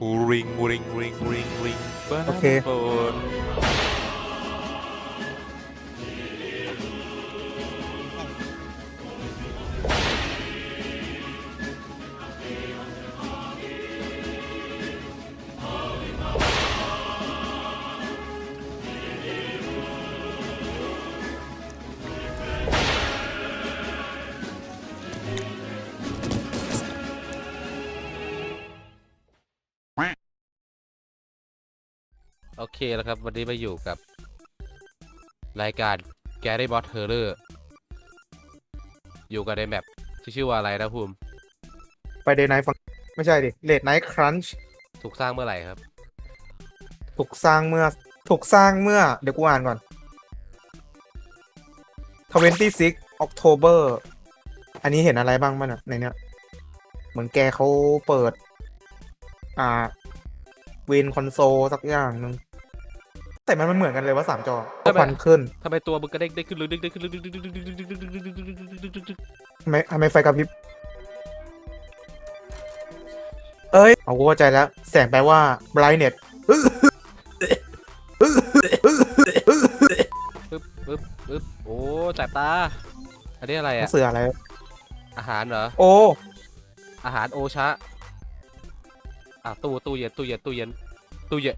ring ring ring ring ring Okay. โอเคฝนโอเคแล้วครับ วันนี้มาอยู่กับ รายการ Gary Bot Horror อยู่กันในแมปที่ชื่อว่าอะไรนะภูมิไปเดย์ไนท์ฟังไม่ใช่ดิเลดไนท์ครันช์ถูกสร้างเมื่อไหร่ครับ ถูกสร้างเมื่อ ถูกสร้างเมื่อ เดี๋ยวกูอ่านก่อน26 October อันนี้เห็นอะไรบ้างบ้างอะในเนี้ยเหมือนแกเขาเปิด อ่าเวนคอนโซลสักอย่างหนึ่ง แต่มันมันเหมือนกันเลยว่าสามจอก็ควันขึ้นทำไมตัวมึงกระเด้งได้ขึ้นลึกได้ขึ้นลึกดึกดึกดึกดึกดึกดึกดึกดึกดึกดึกดึกดึกดึกดึกทำไมทำไมไฟกระพริบเอ้ยเอากูเข้าใจแล้ว แสงแปลว่า brightness ปึ๊บปึ๊บปึ๊บโอ้แสบตา อันนี้อะไรหนัอะงสืออะไร อาหารเหรอ โอ้อาหารโอชะอะตู้ตู้เย็นตู้เย็นตู้เย็นตู้เย็น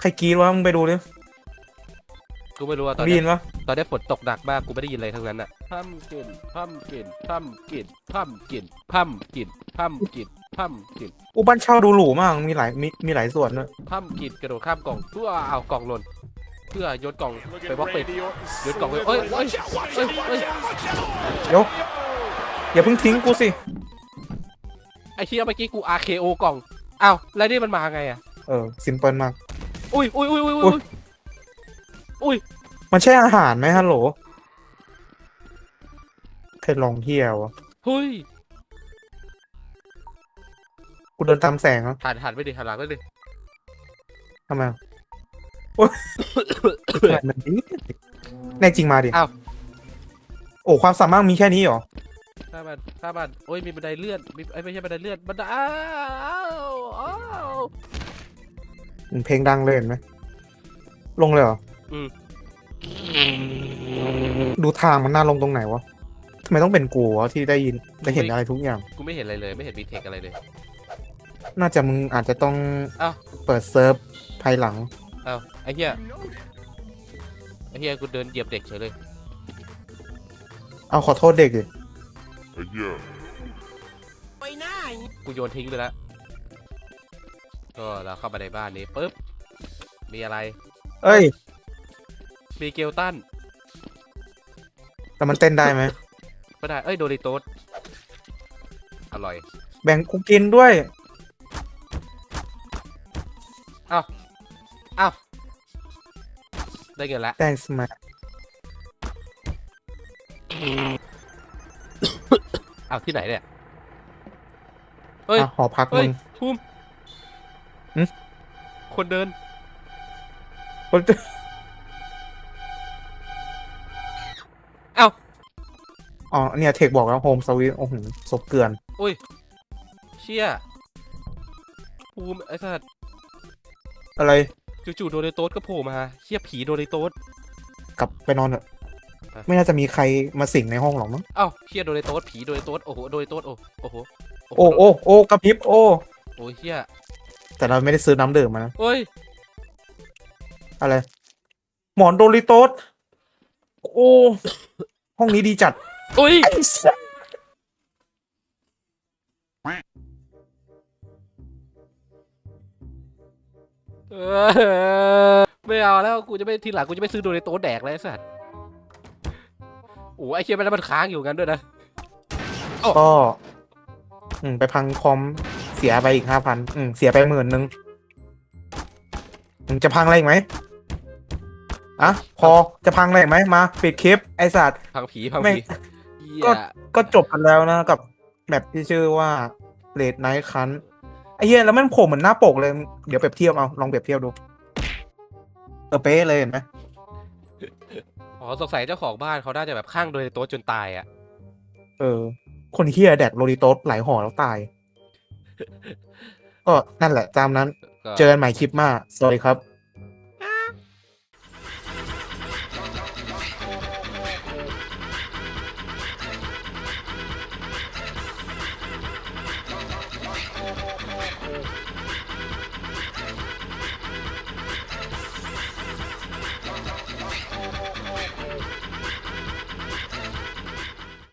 ใครกรีดวะมึงไปดูดิกูไม่รู้ว่าตอนได้เนี้ยิยนปะตอนนี้ฝนตกหนักมากกูไม่ได้ยินอะไรทั้งนั้นอะพัมกินพัมกินพัมกินพัมกินพัมกินพัมกินพัมกินอูบ้านเช่าดูหรูมากมีหลายมีมีหลายส่วนด้วยพัมกินกระโดดข้ามกล่องเพื่อเอากล่องหล่นเพื่อโยนกล่องไปบล็อกเป็ดโยนกล่องไปเอ้ยเอ้ยเอ้ยเอ้ย เดี๋ยวอย่าเพิ่งทิ้งกูสิไอ้เชี่ยเมื่อกี้กู RKO กล่อง อ้าวแล้วนี่มันมาไงอะเออซิมเปิลมาก อุ้ยอุ้ยอุ้ยอุ้ยอุ๊อุ้ยยอุ้ยมันใช่อาหารไหมฮัลโหลใครลองเที่ยวะเฮ้ยกูเดินตามแสงอะหันหันไปดิหันหลังไปดิทำไมอะโอ๊ยมันดีแน่จริงมาดิอ้าว โอ้ความสามารถมีแค่นี้เหรอ ถ้ามันถ้ามันโอ้ยมีบันไดเลื่อนมีไอ้ยไม่ใช่บันไดเลื่อนบันไดอ้าวอ้าวอืม เพลงดังเลยเห็นไหม ลงเลยเหรออืม ดูทางมันน่าลงตรงไหนวะทำไมต้องเป็นกูวะที่ได้ยินได้เห็นอะไรทุกอย่าง กูไม่เห็นอะไรเลย ไม่เห็นมีเทคอะไรเลย น่าจะมึงอาจจะต้องอ้าว เปิดเซิร์ฟภายหลัง อ้าวไอ้เหี้ยไอ้เหี้ยกูเดินเหยียบเด็กเฉยเลย เอาขอโทษเด็กดิกูโยนทิ้งไปแล้ว ก็เราเข้ามาในบ้านนี้ปุ๊บ มีอะไร เอ้ย มีเกลตันแต่มันเต้นได้ไหมไม่ได้ เอ้ย โดริโตสอร่อย แบ่งกูกินด้วย อ้าวอ้าวได้เงินแล้ว thanks man อ้าวที่ไหนเนี่ย เฮ้ยอะหอพักเฮ้มึยงภูมิ หึ คนเดิน คนอ้าวอ๋อเนี่ยเทคบอกแล้วโฮมสวิตโอ้โหศพเกลือน อุ้ย เชี่ยภูมิไอ้สัตว์อะไรจู่ๆโดเรโตสก็โผล่มาเชี่ยผีโดเรโตส กลับไปนอนเถอะอะ ไม่น่าจะมีใครมาสิงในห้องหรอกมั้งเอ้าเชี่ยโดเรโตสผีโดเรโตสโอ้โหโดเรโตสโอ้โอ้โหโอ้โอ้โอ้กระพริบโอ้โอ้ยเชี่ย แต่เราไม่ได้ซื้อน้ำดื่มมานะเฮ้ย อะไร หมอนโดริโตสโอ้ห้องนี้ดีจัดอุ้ย ไอ้สัสเออไม่เอาแล้วกูจะไม่ทีหลังกูจะไม่ซื้อโดเรโตสแดกเลยไอ้สัตว์โอ้ไอ้เชี่ยมันแล้วมันค้างอยู่กันด้วยนะก็อืมไปพังคอมเสียไปอีกห้าพันอืมเสียไปหมื่นหนึ่งมึงจะพังอะไรอีกไหมอะพอจะพังอะไรอีกไหมมาปิดคลิปไอสัตว์ พังผีพังแม่งผีเหี้ยก็ก็จบกันแล้วนะกับแบบที่ชื่อว่าเลดไนท์คันไอ้เหี้ยแล้วมันโผล่เหมือนหน้าปกเลย เดี๋ยวเปรียบเทียบเอา ลองเปรียบเทียบดู เออเป๊ะเลยเห็นไหมอ๋อสงสัยเจ้าของบ้านเขาน่าจะแบบข้างโดเรโตสจนตายอะ เออ คนเฮียแดกโรลิโตสหลายห่อแล้วตาย ก็นั่นแหละตามนั้นเจอกันใหม่คลิปมาสวัสดีครับ Oh.